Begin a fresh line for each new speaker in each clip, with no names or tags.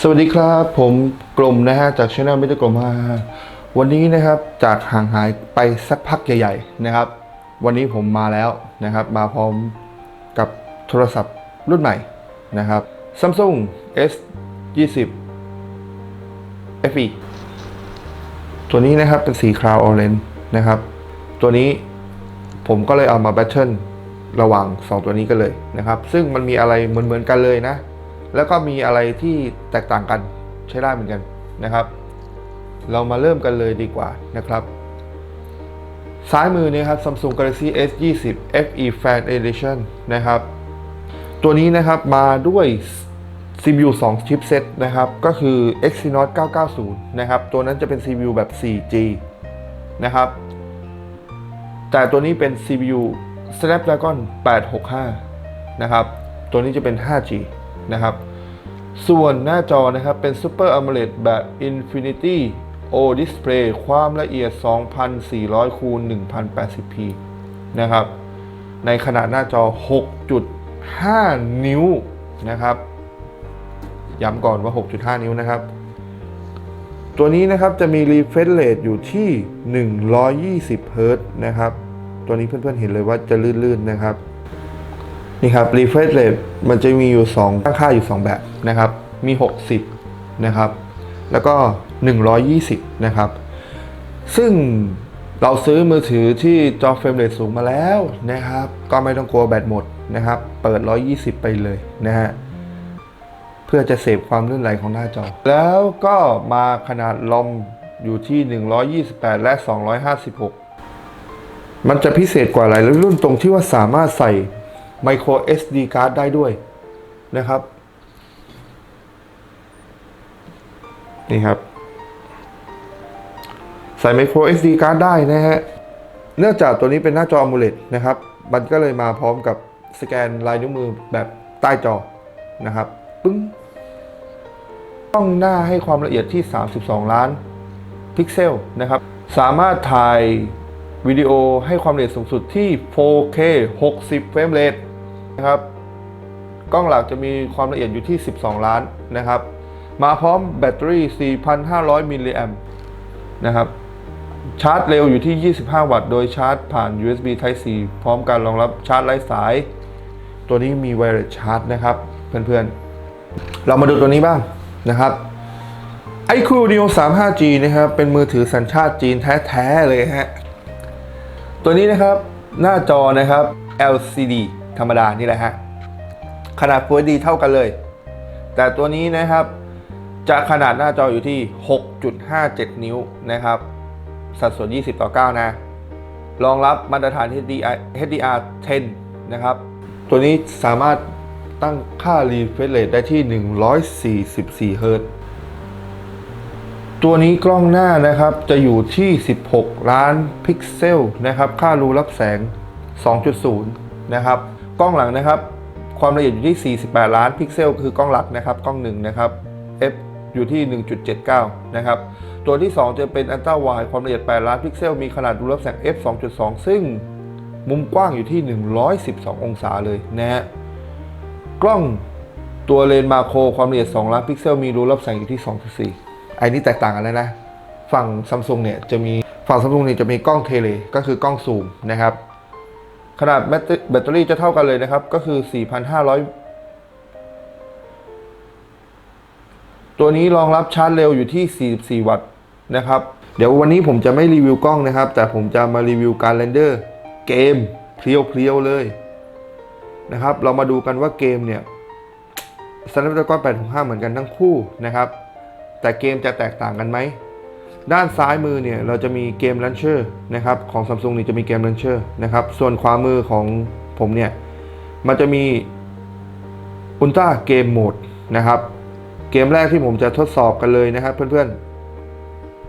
สวัสดีครับ ผมกลมนะฮะจากช anel มิตรกลมาวันนี้นะครับจากห่างหายไปสักพักใหญ่ ๆนะครับ วันนี้ผมมาแล้วนะครับ มาพร้อมกับโทรศัพท์รุ่นใหม่นะครับ Samsung S 20 FE ตัวนี้นะครับเป็นสีคราวออเรนนะครับ ตัวนี้ผมก็เลยเอามาแบทเทิลระหว่าง 2 ตัวนี้กันเลยนะครับ ซึ่งมันมีอะไรเหมือนๆกันเลยนะ แล้วก็มีอะไรที่แตกต่างกันใช้ได้เหมือนกันนะครับ เรามาเริ่มกันเลยดีกว่านะครับ ซ้ายมือเนี่ยครับ Samsung Galaxy S 20 FE Fan Edition นะครับ ตัวนี้นะครับมาด้วย CPU 2 chipset นะครับ ก็คือ Exynos 990 นะครับ ตัวนั้นจะเป็น CPU แบบ 4G นะครับ แต่ตัวนี้เป็น CPU Snapdragon 865 นะครับ ตัวนี้จะเป็น 5G นะครับส่วนหน้าจอนะครับเป็น Super AMOLED แบบ Infinity O Display ความละเอียด 2400คูณ 1080p นะครับ ในขนาดหน้าจอ 6.5 นิ้วนะครับ ย้ำก่อนว่า 6.5 นิ้วนะครับ ตัวนี้นะครับจะมี refresh rate อยู่ที่ 120 Hz นะครับ ตัวนี้เพื่อนๆเห็นเลยว่าจะลื่นๆนะครับ นี่ครับ refresh rate มันจะมีอยู่2ตั้งค่าอยู่ 2 แบบนะครับ มี 60 นะครับ แล้วก็ 120 นะครับ ซึ่งเราซื้อมือถือที่จอเฟรมเรทสูงมาแล้วนะครับ ก็ไม่ต้องกลัวแบตหมดนะครับ เปิด 120 ไปเลยนะฮะ เพื่อจะเสพความลื่นไหลของหน้าจอ แล้วก็มาขนาดลมอยู่ที่ 128 และ 256 มันจะพิเศษกว่าหลายรุ่นตรงที่ว่าสามารถใส่ micro SD card ได้ด้วยนะครับ นี่ครับ ใส่ micro SD card ได้นะฮะ เนื่องจากตัวนี้เป็นหน้าจอ AMOLED นะครับ มันก็เลยมาพร้อมกับสแกนลายนิ้วมือแบบใต้จอนะครับ ปึ้งกล้องหน้าให้ความละเอียดที่ 32 ล้านพิกเซลนะครับ สามารถถ่ายวิดีโอให้ความละเอียดสูงสุดที่ 4K 60 เฟรมเรท นะครับ กล้องหลักจะมีความละเอียดอยู่ที่ 12 ล้านนะครับ มาพร้อมแบตเตอรี่ 4,500 มิลลิแอมนะครับ ชาร์จเร็วอยู่ที่ 25 วัตต์ โดยชาร์จผ่าน USB Type C พร้อมการรองรับชาร์จไร้สาย ตัวนี้มี Wireless Charge นะครับเพื่อนๆ เรามาดูตัวนี้บ้างนะครับ iQ Neo 3 5G นะครับ เป็นมือถือสัญชาติจีนแท้ ๆ เลยฮะ ตัวนี้นะครับ หน้าจอนะครับ LCD ธรรมดานี่แหละฮะ ขนาด Full HD เท่ากันเลย แต่ตัวนี้นะครับ จะขนาดหน้าจออยู่ที่ 6.57 นิ้วนะครับ สัดส่วน 20 ต่อ 9 นะ รองรับมาตรฐาน HDR HDR 10 นะครับ ตัวนี้สามารถตั้งค่า refresh rate ได้ที่ 144 Hz ตัวนี้กล้องหน้านะครับจะอยู่ที่ 16 ล้านพิกเซลนะครับ ค่ารูรับแสง 2.0 นะครับ กล้องหลังนะครับ ความละเอียดอยู่ที่ 48 ล้านพิกเซลคือกล้องหลักนะครับ กล้องหนึ่งนะครับ f อยู่ที่ 1.79 นะครับ ตัวที่ 2 จะเป็นอัลตร้าไวด์ความละเอียด 8 ล้านพิกเซล มีขนาดรูรับแสง f 2.2 ซึ่งมุมกว้างอยู่ที่ 112 องศาเลยนะฮะ กล้องตัวเลนมาโครความละเอียด 2 ล้านพิกเซล มีรูรับแสงอยู่ที่ 2.4ไอ้นี่แตกต่างกันแล้วนะ ฝั่งซัมซุงเนี่ยจะมีฝั่งซัมซุงเนี่ยจะมีกล้องเทเล ก็คือกล้องซูมนะครับ ขนาดแบตเตอรี่จะเท่ากันเลยนะครับ ก็คือ 4,500 ตัวนี้รองรับชาร์จเร็วอยู่ที่ 44 วัตต์นะครับ เดี๋ยววันนี้ผมจะไม่รีวิวกล้องนะครับ แต่ผมจะมารีวิวการเรนเดอร์เกมเพลียวๆเลยนะครับ เรามาดูกันว่าเกมเนี่ย Snapdragon 865 เหมือนกันทั้งคู่นะครับ แต่เกมจะแตกต่างกันไหม ด้านซ้ายมือเนี่ยเราจะมีเกม Launcher นะครับของ Samsung นี่จะมีเกม Launcher นะครับส่วนขวามือของผมเนี่ยมันจะมี Ultra Game Mode นะครับ เกมแรกที่ผมจะทดสอบกันเลยนะครับ เพื่อน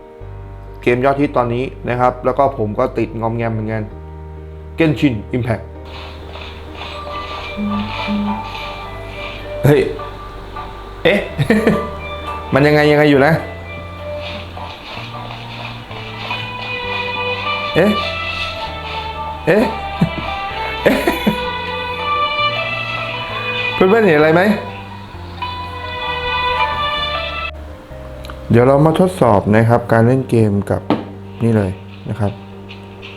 ๆ เกมยอดฮิตตอนนี้นะครับ แล้วก็ผมก็ติดงอมแงมเหมือนกัน Genshin Impact เฮ้ย เอ๊ะ มันยังไงยังไงอยู่นะ เอ๊ะเอ๊ะ เอ๊ะเพื่อนๆเห็นอะไรไหม เดี๋ยวเรามาทดสอบนะครับ การเล่นเกมกับนี่เลยนะครับ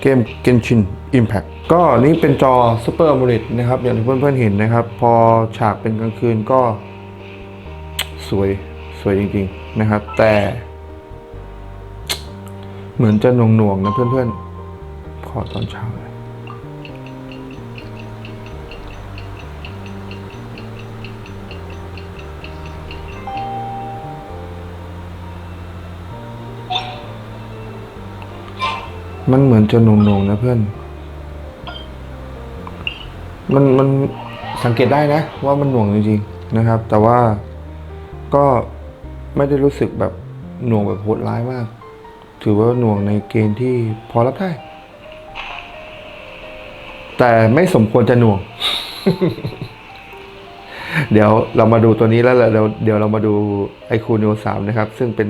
เกม Genshin Impact ก็นี่เป็นจอ Super AMOLED นะครับ อย่างที่เพื่อนๆเห็นนะครับ พอฉากเป็นกลางคืนก็ สวยสวยจริง ๆ นะครับ แต่ เหมือนจะหน่วงๆนะเพื่อนๆ ขอตอนเช้าหน่อยมันเหมือนจะหน่วงๆนะเพื่อน มันมันสังเกตได้นะ ว่ามันหน่วงจริงๆนะครับ แต่ว่าก็ไม่ได้รู้สึกแบบหน่วงแบบโหดร้ายมาก ถือว่าหน่วงในเกณฑ์ที่พอรับได้ แต่ไม่สมควรจะหน่วง เดี๋ยวเรามาดูตัวนี้แล้วเดี๋ยวเดี๋ยวเรามาดูไอคูนิวสามนะครับ ซึ่งเป็น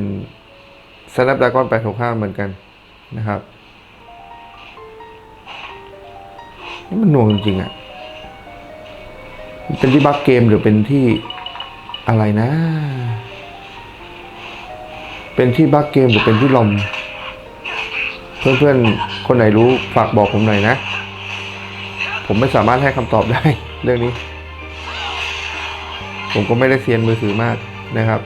Snapdragon 865 เหมือนกันนะครับนี่มันหน่วงจริงๆอะ่ะเป็นที่บั๊กเกมหรือเป็นที่อะไรนะ เป็นที่บั๊กเกมหรือเป็นที่ลม เพื่อนๆ คนไหนรู้ฝากบอกผมหน่อยนะ ผมไม่สามารถให้คำตอบได้เรื่องนี้ ผมก็ไม่ได้เซียนมือถือมากนะครับ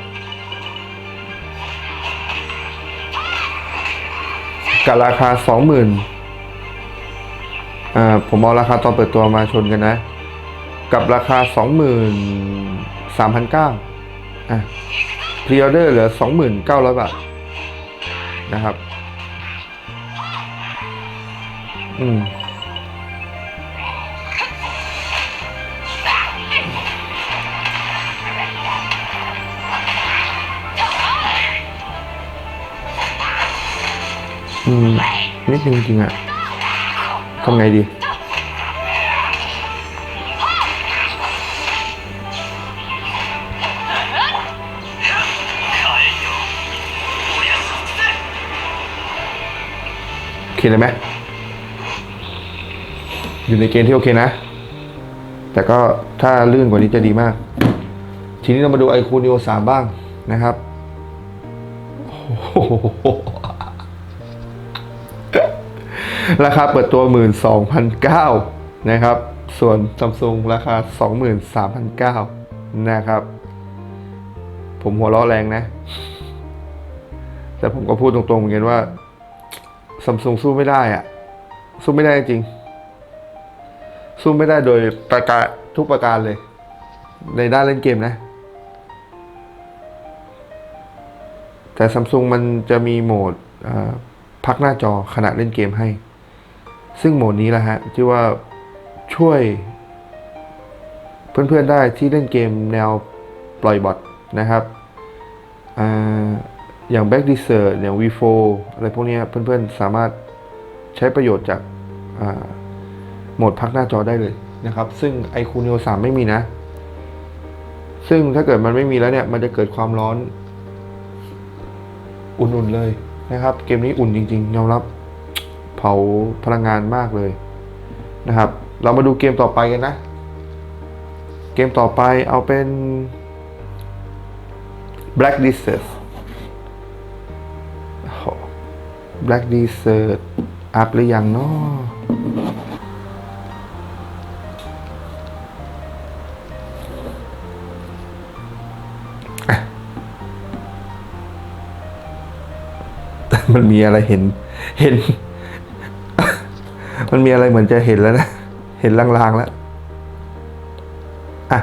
กับราคาสองหมื่นอ่าผมเอาราคาตอนเปิดตัวมาชนกันนะ กับราคาสองหมื่นสามพันเก้าอะพรีออเดอร์เหลือสองหมื่นเก้าร้อยบาท นะครับ อืม อืมนิดนึงจริงอะทำไงดี โอเคเลยไหมอยู่ในเกณฑ์ที่โอเคนะ แต่ก็ถ้าลื่นกว่านี้จะดีมาก ทีนี้เรามาดูไอคูนิโอสามบ้างนะครับโอ้โห ราคาเปิดตัว 12,009นะครับ ส่วนซัมซุงราคา 23,009นะครับ ผมหัวเราะแรงนะ แต่ผมก็พูดตรงๆเหมือนกันว่าซัมซุงสู้ไม่ได้อะสู้ไม่ได้จริง สู้ไม่ได้โดยประการทุกประการเลย ในด้านเล่นเกมนะแต่ซัมซุงมันจะมีโหมดพักหน้าจอขณะเล่นเกมให้ ซึ่งโหมดนี้แหละฮะที่ว่าช่วย เพื่อนๆได้ที่เล่นเกมแนวปล่อยบอทนะครับออย่าง Back Desert อย่าง V4 อะไรพวกนี้เพื่อนๆสามารถใช้ประโยชน์จากโหมดพักหน้าจอได้เลยนะครับ ซึ่ง i q o o Neo 3ไม่มีนะ ซึ่งถ้าเกิดมันไม่มีแล้วเนี่ย มันจะเกิดความร้อน อุ่นๆเลยนะครับ เกมนี้อุ่นจริงๆยอมรับ ผาพลังงานมากเลยนะครับ เรามาดูเกมต่อไปกันนะ เกมต่อไปเอาเป็น Black Desert Black Desert อัพหรือยังเนาะะแต่มันมีอะไรเห็นเห็น มันมีอะไรเหมือนจะเห็นแล้วนะ เห็นลางๆแล้ว อะ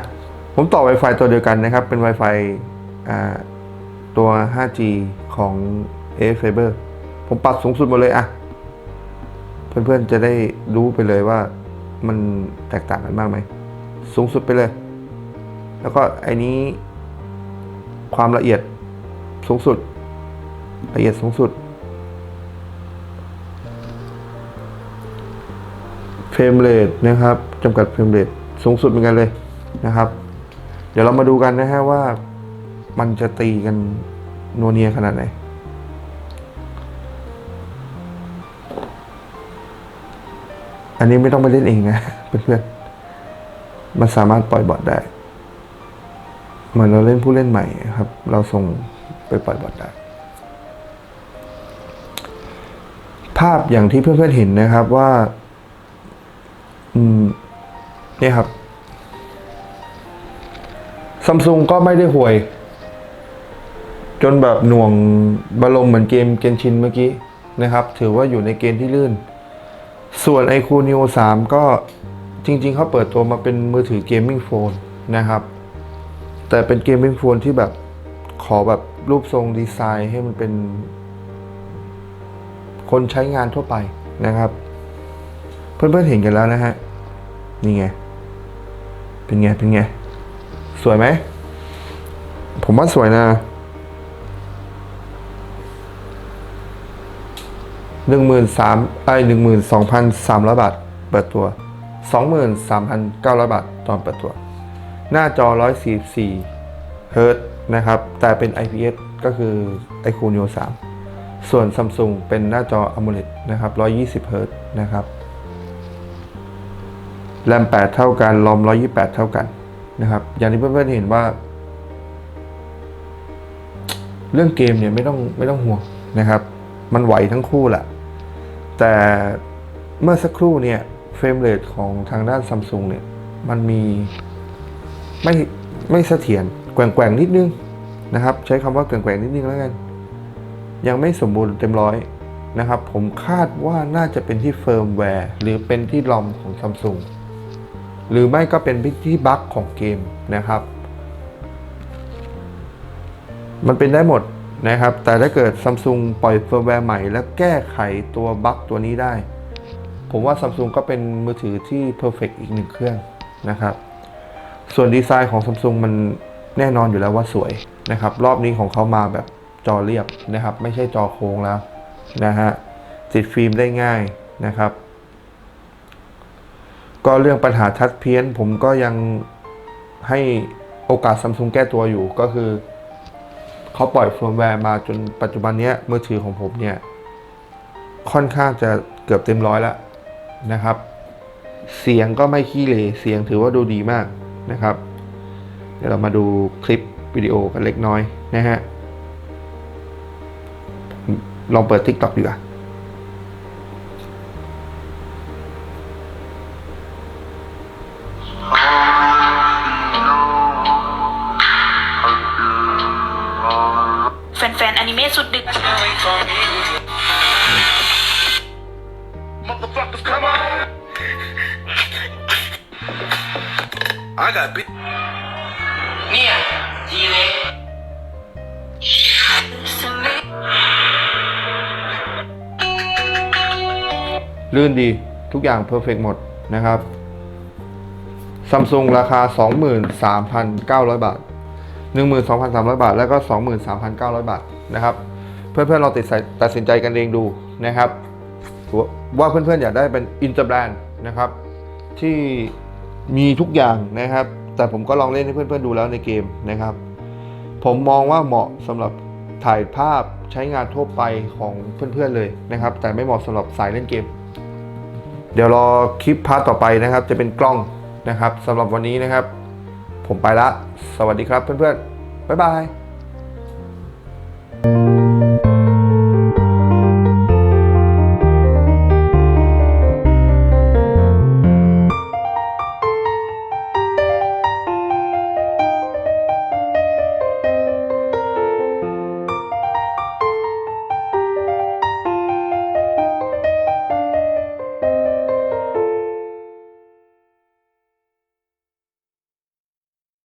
ผมต่อ Wi-Fi ตัวเดียวกันนะครับ เป็น Wi-Fi อ่าตัว 5G ของ a f i b e r ผมปรับสูงสุดหมดเลยอะ เพื่อนๆจะได้รู้ไปเลยว่ามันแตกต่างกันมากไหม สูงสุดไปเลย แล้วก็ไอ้นี้ความละเอียดสูงสุด ละเอียดสูงสุด รมเรทนะครับจำกัดเฟรมเรทสูงสุดเหมือนกันเลยนะครับ เดี๋ยวเรามาดูกันนะฮะว่ามันจะตีกันนัวเนียขนาดไหนอันนี้ไม่ต้องไปเล่นเองนะเพื่อนๆ มันสามารถปล่อยบอทได้ เหมือนเราเล่นผู้เล่นใหม่ครับ เราส่งไปปล่อยบอทได้ ภาพอย่างที่เพื่อนๆเห็นนะครับว่า อืมเนี่ยครับซัมซุงก็ไม่ได้ห่วย จนแบบหน่วงบารมเหมือนเกมเกนชินเมื่อกี้นะครับ ถือว่าอยู่ในเกณฑ์ที่ลื่น ส่วน iQOO Neo 3 ก็จริง ๆ เขาเปิดตัวมาเป็นมือถือเกมมิ่งโฟนนะครับ แต่เป็นเกมมิ่งโฟนที่แบบขอแบบรูปทรงดีไซน์ให้มันเป็น คนใช้งานทั่วไปนะครับ เพื่อนๆเห็นกันแล้วนะฮะ นี่ไง เป็นไง เป็นไง สวยไหม ผมว่าสวยนะ หนึ่งหมื่นสามไอหนึ่งหมื่นสองพันสามร้อยบาท เปิดตัวสองหมื่นสามพันเก้าร้อยบาท ตอนเปิดตัว หน้าจอร้อยสี่สี่เฮิร์ตนะครับ แต่เป็น IPS ก็คือ iQOO Neo 3 ส่วน Samsung เป็นหน้าจอ AMOLED นะครับ120เฮิร์ตนะครับ แรม 8 เท่ากันรอม 128 เท่ากันนะครับ อย่างที่เพื่อนๆเห็นว่า เรื่องเกมเนี่ยไม่ต้องไม่ต้องห่วงนะครับ มันไหวทั้งคู่แหละ แต่เมื่อสักครู่เนี่ยเฟรมเรทของทางด้านซัมซุงเนี่ย มันมีไม่ไม่เสถียรแกว่งๆนิดนึงนะครับ ใช้คำว่าแกว่งๆนิดนึงแล้วกัน ยังไม่สมบูรณ์เต็มร้อยนะครับ ผมคาดว่าน่าจะเป็นที่เฟิร์มแวร์ หรือเป็นที่ลอมของซัมซุง หรือไม่ก็เป็นที่บั๊กของเกมนะครับ มันเป็นได้หมดนะครับ แต่ถ้าเกิดซัมซุงปล่อยเฟิร์มแวร์ใหม่ แล้วแก้ไขตัวบั๊กตัวนี้ได้ ผมว่าซัมซุงก็เป็นมือถือที่เพอร์เฟกอีกหนึ่งเครื่องนะครับ ส่วนดีไซน์ของซัมซุงมันแน่นอนอยู่แล้วว่าสวยนะครับ รอบนี้ของเขามาแบบจอเรียบนะครับ ไม่ใช่จอโค้งแล้วนะฮะติดฟิล์มได้ง่ายนะครับ ก็เรื่องปัญหาทัดเพี้ยน ผมก็ยังให้โอกาสซัมซุงแก้ตัวอยู่ก็คือเขาปล่อยเฟิร์มแวร์มาจนปัจจุบันนี้มือถือของผมเนี่ย ค่อนข้างจะเกือบเต็มร้อยแล้วนะครับ เสียงก็ไม่ขี้เหร่เสียงถือว่าดูดีมากนะครับ เดี๋ยวเรามาดูคลิปวิดีโอกันเล็กน้อยนะฮะลองเปิด TikTok ดีกว่า
I got bit.
เนี่ยทีเล็ก
ลื่นดีทุกอย่างเพอร์เฟกหมดนะครับซัมซุงราคา 23,900 บาท 12,300 บาท แล้วก็ 23,900 บาทนะครับ เพื่อนๆเราติดใส่ตัดสินใจกันเองดูนะครับ ว่าเพื่อนๆอยากได้เป็นอินเตอร์แบรนด์นะครับ ที่ มีทุกอย่างนะครับ แต่ผมก็ลองเล่นให้เพื่อนๆดูแล้วในเกมนะครับ ผมมองว่าเหมาะสำหรับถ่ายภาพใช้งานทั่วไปของเพื่อนๆเลยนะครับ แต่ไม่เหมาะสำหรับสายเล่นเกม เดี๋ยวรอคลิปพาร์ทต่อไปนะครับ จะเป็นกล้องนะครับสำหรับวันนี้นะครับ ผมไปละ สวัสดีครับเพื่อนๆบ๊ายบาย